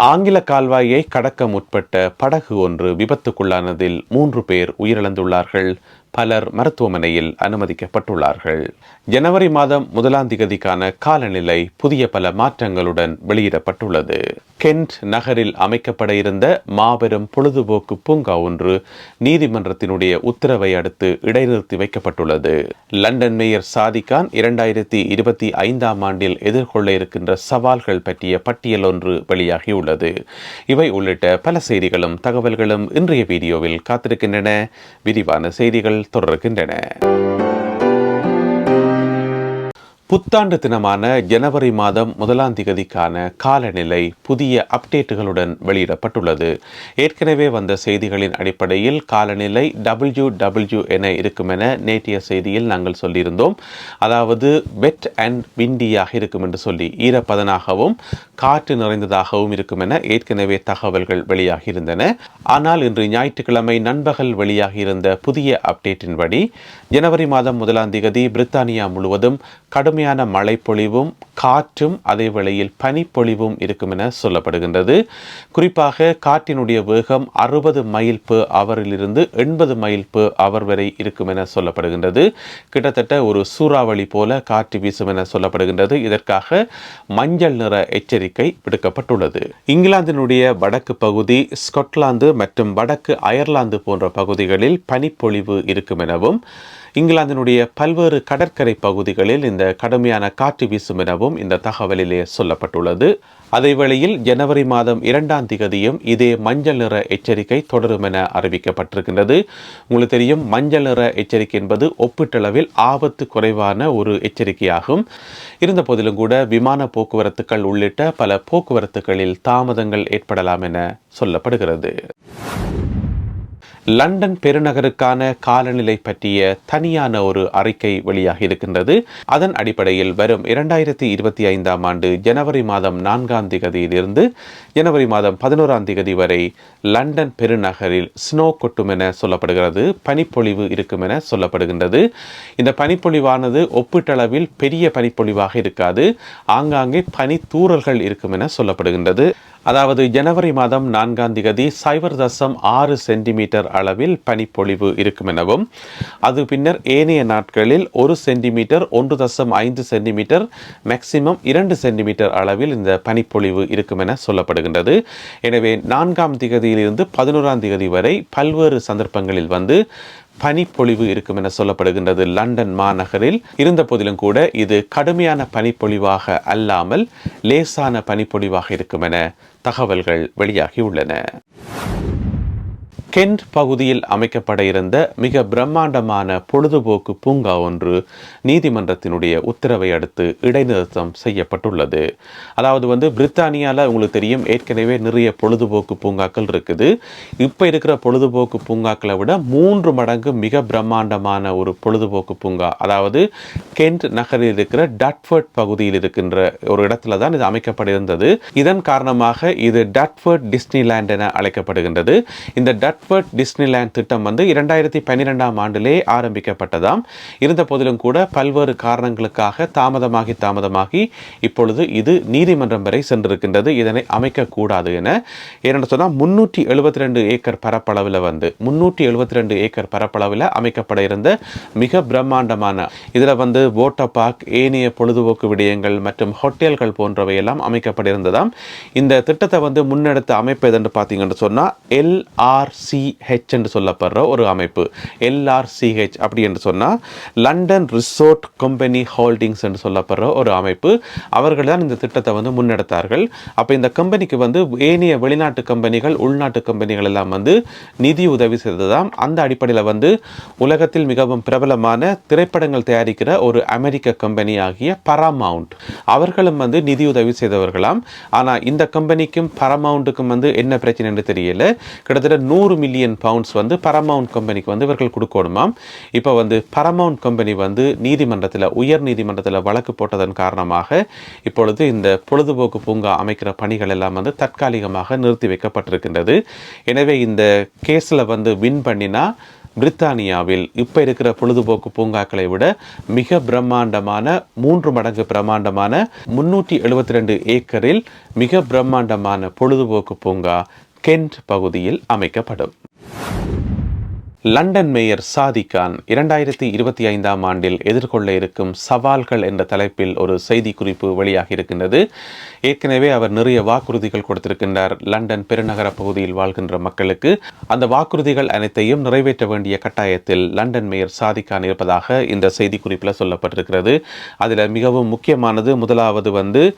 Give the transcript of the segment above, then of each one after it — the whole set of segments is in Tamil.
ஆங்கில கால்வாயை கடக்க முற்பட்ட படகு ஒன்று விபத்துக்குள்ளானதில் மூன்று பேர் உயிரிழந்துள்ளார்கள். பலர் மருத்துவமனையில் அனுமதிக்கப்பட்டுள்ளார்கள். ஜனவரி மாதம் முதலாம் திகதிக்கான காலநிலை புதிய பல மாற்றங்களுடன் வெளியிடப்பட்டுள்ளது. கென்ட் நகரில் அமைக்கப்பட இருந்த மாபெரும் பொழுதுபோக்கு பூங்கா ஒன்று நீதிமன்றத்தினுடைய உத்தரவை அடுத்து இடைநிறுத்தி வைக்கப்பட்டுள்ளது. லண்டன் மேயர் சாதிகான் இரண்டாயிரத்தி இருபத்தி ஐந்தாம் ஆண்டில் எதிர்கொள்ள இருக்கின்ற சவால்கள் பற்றிய பட்டியல் ஒன்று வெளியாகியுள்ளது. இவை உள்ளிட்ட பல செய்திகளும் தகவல்களும் இன்றைய வீடியோவில் காத்திருக்கின்றன. விரிவான செய்திகள் தொடர்கின்றன. புத்தாண்டு தினமான ஜனவரி மாதம் முதலாம் திகதிக்கான காலநிலை புதிய அப்டேட்டுகளுடன் வெளியிடப்பட்டுள்ளது. ஏற்கனவே வந்த செய்திகளின் அடிப்படையில் காலநிலை டபிள்யூ டபிள்யூ என இருக்கும் என நேற்றைய செய்தியில் நாங்கள் சொல்லியிருந்தோம். அதாவது வெட் அண்ட் விண்டியாக இருக்கும் என்று சொல்லி ஈரப்பதனாகவும் காற்று நிறைந்ததாகவும் இருக்கும் என ஏற்கனவே தகவல்கள் வெளியாகியிருந்தன. ஆனால் இன்று ஞாயிற்றுக்கிழமை நண்பகல் வெளியாகியிருந்த புதிய அப்டேட்டின்படி ஜனவரி மாதம் முதலாம் திகதி பிரித்தானியா முழுவதும் கடுமையான மழைப்பொழிவும் காற்றும் அதே வேளையில் பனிப்பொழிவும் இருக்கும் என சொல்லப்படுகின்றது. குறிப்பாக காற்றினுடைய வேகம் அறுபது மைல் பு அவரிலிருந்து எண்பது மைல் பு அவர் வரை இருக்கும் என சொல்லப்படுகின்றது. கிட்டத்தட்ட ஒரு சூறாவளி போல காற்று வீசும் என சொல்லப்படுகின்றது. இதற்காக மஞ்சள் நிற எச்சரிக்கை விடுக்கப்பட்டுள்ளது. இங்கிலாந்தினுடைய வடக்கு பகுதி ஸ்கொட்லாந்து மற்றும் வடக்கு அயர்லாந்து போன்ற பகுதிகளில் பனிப்பொழிவு இருக்கும் எனவும் இங்கிலாந்தினுடைய பல்வேறு கடற்கரை பகுதிகளில் இந்த கடுமையான காற்று வீசும் எனவும் இந்த தகவலிலே சொல்லப்பட்டுள்ளது. அதேவேளையில் ஜனவரி மாதம் இரண்டாம் திகதியும் இதே மஞ்சள் நிற எச்சரிக்கை தொடரும் என அறிவிக்கப்பட்டிருக்கின்றது. உங்களுக்கு தெரியும் மஞ்சள் நிற எச்சரிக்கை என்பது ஒப்பீட்டளவில் ஆபத்து குறைவான ஒரு எச்சரிக்கையாகும். இருந்த போதிலும் கூட விமான போக்குவரத்துக்கள் உள்ளிட்ட பல போக்குவரத்துகளில் தாமதங்கள் ஏற்படலாம் என சொல்லப்படுகிறது. லண்டன் பெருநகருக்கான காலநிலை பற்றிய தனியான ஒரு அறிக்கை வெளியாகி இருக்கின்றது. அதன் அடிப்படையில் வரும் இரண்டாயிரத்தி இருபத்தி ஐந்தாம் ஆண்டு ஜனவரி மாதம் நான்காம் திகதியிலிருந்து ஜனவரி மாதம் பதினோராம் திகதி வரை லண்டன் பெருநகரில் ஸ்னோ கொட்டும் என சொல்லப்படுகிறது. பனிப்பொழிவு இருக்கும் என சொல்லப்படுகின்றது. இந்த பனிப்பொழிவானது ஒப்பீட்டளவில் பெரிய பனிப்பொழிவாக இருக்காது. ஆங்காங்கே பனித்தூறல்கள் இருக்கும் என சொல்லப்படுகின்றது. அதாவது ஜனவரி மாதம் நான்காம் திகதி சைபர் தசம் ஆறு சென்டிமீட்டர் அளவில் பனிப்பொழிவு இருக்கும் எனவும் அது பின்னர் ஏனைய நாட்களில் ஒரு சென்டிமீட்டர் ஒன்று தசம் ஐந்து சென்டிமீட்டர் மேக்சிமம் இரண்டு சென்டிமீட்டர் அளவில் இந்த பனிப்பொழிவு இருக்கும் என சொல்லப்படுகின்றது. எனவே நான்காம் திகதியிலிருந்து பதினோராம் திகதி வரை பல்வேறு சந்தர்ப்பங்களில் வந்து பனிப்பொழிவு இருக்கும் என சொல்லப்படுகின்றது லண்டன் மாநகரில். இருந்த போதிலும் கூட இது கடுமையான பனிப்பொழிவாக அல்லாமல் லேசான பனிப்பொழிவாக இருக்கும் என தகவல்கள் வெளியாகியுள்ளன. கென்ட் பகுதியில் அமைக்கப்பட இருந்த மிக பிரம்மாண்டமான பொழுதுபோக்கு பூங்கா ஒன்று நீதிமன்றத்தினுடைய உத்தரவை அடுத்து இடைநிறுத்தம் செய்யப்பட்டுள்ளது. அதாவது வந்து பிரித்தானியாவில் உங்களுக்கு தெரியும் ஏற்கனவே நிறைய பொழுதுபோக்கு பூங்காக்கள் இருக்குது. இப்போ இருக்கிற பொழுதுபோக்கு பூங்காக்களை விட மூன்று மடங்கு மிக பிரம்மாண்டமான ஒரு பொழுதுபோக்கு பூங்கா அதாவது கென்ட் நகரில் இருக்கிற டட்ஃபர்ட் பகுதியில் இருக்கின்ற ஒரு இடத்துல தான் இது அமைக்கப்பட இருந்தது. இதன் காரணமாக இது டட்ஃபர்ட் டிஸ்னிலேண்ட் என அழைக்கப்படுகின்றது. இந்த டட் டட்ஃபர்ட் டிஸ்னிலேண்ட் திட்டம் வந்து இரண்டாயிரத்தி பன்னிரெண்டாம் ஆண்டிலே ஆரம்பிக்கப்பட்டதாம். இருந்த போதிலும் கூட பல்வேறு காரணங்களுக்காக தாமதமாகி தாமதமாகி இப்பொழுது இது நீதிமன்றம் வரை சென்றிருக்கின்றது. இதனை அமைக்கக்கூடாது என. ஏனென்று சொன்னால் முன்னூற்றி எழுபத்தி ரெண்டு ஏக்கர் பரப்பளவில் வந்து முன்னூற்றி எழுபத்தி ரெண்டு ஏக்கர் பரப்பளவில் அமைக்கப்பட இருந்த மிக பிரம்மாண்டமான இதில் வந்து வாட்டர் பார்க் ஏனைய பொழுதுபோக்கு விடயங்கள் மற்றும் ஹோட்டல்கள் போன்றவை எல்லாம் அமைக்கப்பட்டிருந்ததாம் இந்த திட்டத்தை வந்து முன்னெடுத்து அமைப்பு எதுன்னு பார்த்தீங்கன்னு சொன்னால் எல்ஆர்சி சிஹெச் என்று சொல்லப்படுற ஒரு அமைப்பு. எல்ஆர்சிஹெச் அப்படி என்று சொன்னால் லண்டன் ரிசோர்ட் கம்பெனி ஹோல்டிங்ஸ் என்று சொல்லப்படுற ஒரு அமைப்பு. அவர்கள் தான் இந்த திட்டத்தை வந்து முன்னெடுத்தார்கள். அப்போ இந்த கம்பெனிக்கு வந்து ஏனைய வெளிநாட்டு கம்பெனிகள் உள்நாட்டு கம்பெனிகள் எல்லாம் வந்து நிதி உதவி செய்ததாம் அந்த அடிப்படையில் வந்து உலகத்தில் மிகவும் பிரபலமான திரைப்படங்கள் தயாரிக்கிற ஒரு அமெரிக்க கம்பெனி ஆகிய பராமவுண்ட் அவர்களும் வந்து நிதி உதவி செய்தவர்களாம். ஆனால் இந்த கம்பெனிக்கும் பரமவுண்டுக்கும் வந்து என்ன பிரச்சனை என்று தெரியல. கிட்டத்தட்ட நூறு மில்லியன் பவுண்ட்ஸ் வந்து பரமவுண்ட் கம்பெனிக்கு வந்து இவர்கள் கொடுக்கணுமாம். இப்போ வந்து பரமவுண்ட் கம்பெனி வந்து நீதிமன்றத்தில் உயர் நீதிமன்றத்தில் வழக்கு போட்டதன் காரணமாக இப்பொழுது இந்த பொழுதுபோக்கு பூங்கா அமைக்கிற பணிகள் எல்லாம் வந்து தற்காலிகமாக நிறுத்தி வைக்கப்பட்டிருக்கின்றது. எனவே இந்த கேஸில் வந்து வின் பண்ணினா பிரித்தானியாவில் இப்போ இருக்கிற பொழுதுபோக்கு பூங்காக்களை விட மிக பிரம்மாண்டமான மூன்று மடங்கு பிரம்மாண்டமான முன்னூற்றி எழுபத்தி ரெண்டு ஏக்கரில் மிக பிரம்மாண்டமான பொழுதுபோக்கு பூங்கா கென்ட் பகுதியில் அமைக்கப்படும். லண்டன் மேயர் சாதிகான் இரண்டாயிரத்தி இருபத்தி ஐந்தாம் ஆண்டில் எதிர்கொள்ள இருக்கும் சவால்கள் என்ற தலைப்பில் ஒரு செய்தி குறிப்பு வெளியாகி இருக்கின்றது. ஏற்கனவே அவர் நிறைய வாக்குறுதிகள் கொடுத்திருக்கின்றார். லண்டன் பெருநகர பகுதியில் வாழ்கின்ற மக்களுக்கு அந்த வாக்குறுதிகள் அனைத்தையும் நிறைவேற்ற வேண்டிய கட்டாயத்தில் லண்டன் மேயர் சாதிகான் இருப்பதாக இந்த செய்தி குறிப்பில் சொல்லப்பட்டிருக்கிறது. அதில் மிகவும் முக்கியமானது முதலாவது வந்து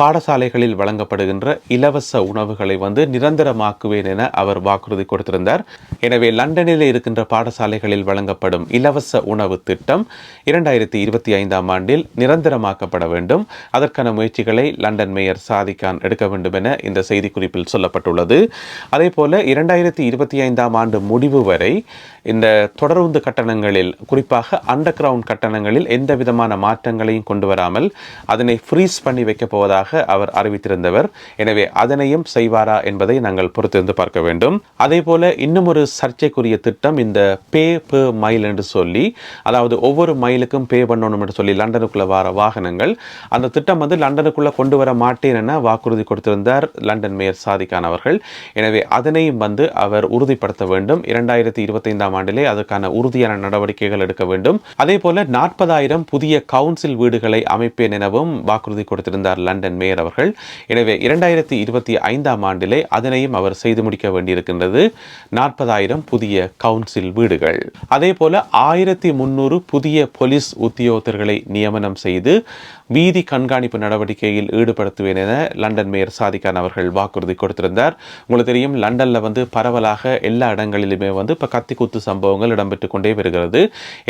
பாடசாலைகளில் வழங்கப்படுகின்ற இலவச உணவுகளை வந்து நிரந்தரமாக்குவேன் என அவர் வாக்குறுதி கொடுத்திருந்தார். எனவே லண்டனில் இருக்கின்ற பாடசாலைகளில் வழங்கப்படும் இலவச உணவு திட்டம் இரண்டாயிரத்தி இருபத்தி ஐந்தாம் ஆண்டில் நிரந்தரமாக்கப்பட வேண்டும். அதற்கான முயற்சிகளை லண்டன் மேயர் சாதிகான் எடுக்க வேண்டும் என இந்த செய்திக்குறிப்பில் சொல்லப்பட்டுள்ளது. அதே போல இரண்டாயிரத்தி இருபத்தி ஐந்தாம் ஆண்டு முடிவு வரை இந்த தொடருந்து கட்டணங்களில் குறிப்பாக அண்டர் கிரவுண்ட் கட்டணங்களில் எந்த விதமான மாற்றங்களையும் கொண்டு வராமல் அதனை ஃப்ரீஸ் பண்ணி வைக்கப் போவதாக அவர் அறிவித்திருந்தவர். எனவே அதனையும் செய்வாரா என்பதை நாங்கள் பொறுத்திருந்து பார்க்க வேண்டும். அதே போல இன்னும் ஒரு சர்ச்சைக்குரிய திட்டம் இந்த பே பே மைல் என்று சொல்லி அதாவது ஒவ்வொரு மைலுக்கும் பே பண்ணணும் என்று சொல்லி லண்டனுக்குள்ள வர வாகனங்கள். அந்த திட்டம் வந்து லண்டனுக்குள்ள கொண்டு வர மாட்டேன் என வாக்குறுதி கொடுத்திருந்தார் லண்டன் மேயர் சாதிக்கான் அவர்கள். எனவே அதனையும் வந்து அவர் உறுதிப்படுத்த வேண்டும். இரண்டாயிரத்தி இருபத்தைந்தாம் ஆண்டிலே அதற்கான உறுதியான நடவடிக்கைகள் எடுக்க வேண்டும். அதே போல நாற்பதாயிரம் புதிய கவுன்சில் வீடுகளை அமைப்பேன் எனவும் வாக்குறுதி கொடுத்திருந்தார் லண்டன் மேயர் அவர்கள் எனவே இரண்டாயிரத்தி இருபத்தி ஐந்தாம் ஆண்டிலே அதனையும் அவர் செய்து முடிக்க வேண்டியிருக்கின்றது நாற்பதாயிரம் புதிய கவுன்சில் வீடுகள். அதே போல ஆயிரத்தி முன்னூறு புதிய போலீஸ் உத்தியோகத்தர்களை நியமனம் செய்து வீதி கண்காணிப்பு நடவடிக்கையில் ஈடுபடுத்துவேன் என லண்டன் மேயர் சாதிகான் அவர்கள் வாக்குறுதி கொடுத்திருந்தார். உங்களுக்கு தெரியும் லண்டனில் வந்து பரவலாக எல்லா இடங்களிலுமே வந்து இப்போ கத்தி குத்து சம்பவங்கள் இடம்பெற்று கொண்டே வருகிறது.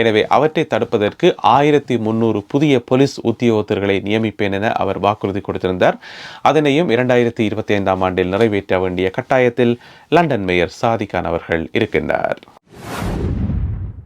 எனவே அவற்றை தடுப்பதற்கு ஆயிரத்தி முந்நூறு புதிய போலீஸ் உத்தியோகத்தர்களை நியமிப்பேன் என அவர் வாக்குறுதி கொடுத்திருந்தார். அதனையும் இரண்டாயிரத்தி இருபத்தி ஐந்தாம் ஆண்டில் நிறைவேற்ற வேண்டிய கட்டாயத்தில் லண்டன் மேயர் சாதிகான் அவர்கள் இருக்கின்றார்.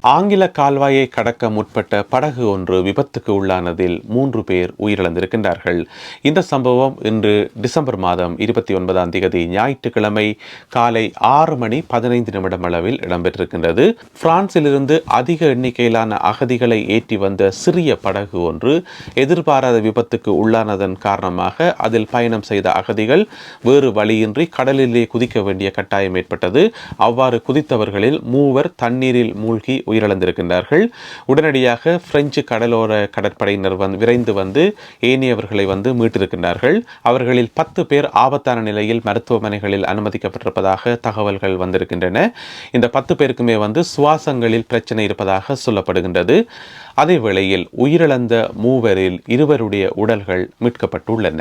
ஆங்கில கால்வாயை கடக்க முற்பட்ட படகு ஒன்று விபத்துக்கு உள்ளானதில் மூன்று பேர் உயிரிழந்திருக்கின்றார்கள். இந்த சம்பவம் இன்று டிசம்பர் மாதம் இருபத்தி ஒன்பதாம் தேதி ஞாயிற்றுக்கிழமை காலை ஆறு மணி பதினைந்து நிமிடம் அளவில் இடம்பெற்றிருக்கின்றது. பிரான்சிலிருந்து அதிக எண்ணிக்கையிலான அகதிகளை ஏற்றி வந்த சிறிய படகு ஒன்று எதிர்பாராத விபத்துக்கு உள்ளானதன் காரணமாக அதில் பயணம் செய்த அகதிகள் வேறு வழியின்றி கடலிலே குதிக்க வேண்டிய கட்டாயம் ஏற்பட்டது. அவ்வாறு குதித்தவர்களில் மூவர் தண்ணீரில் மூழ்கி உயிரிழந்திருக்கின்றார்கள். உடனடியாக பிரெஞ்சு கடலோர கடற்படையினர் வந்து விரைந்து வந்து ஏனையவர்களை வந்து மீட்டிருக்கின்றார்கள். அவர்களில் பத்து பேர் ஆபத்தான நிலையில் மருத்துவமனைகளில் அனுமதிக்கப்பட்டிருப்பதாக தகவல்கள் வந்திருக்கின்றன. இந்த பத்து பேருக்குமே வந்து சுவாசங்களில் பிரச்சனை இருப்பதாக சொல்லப்படுகின்றது. அதே வேளையில் உயிரிழந்த மூவரில் இருவருடைய உடல்கள் மீட்கப்பட்டுள்ளன.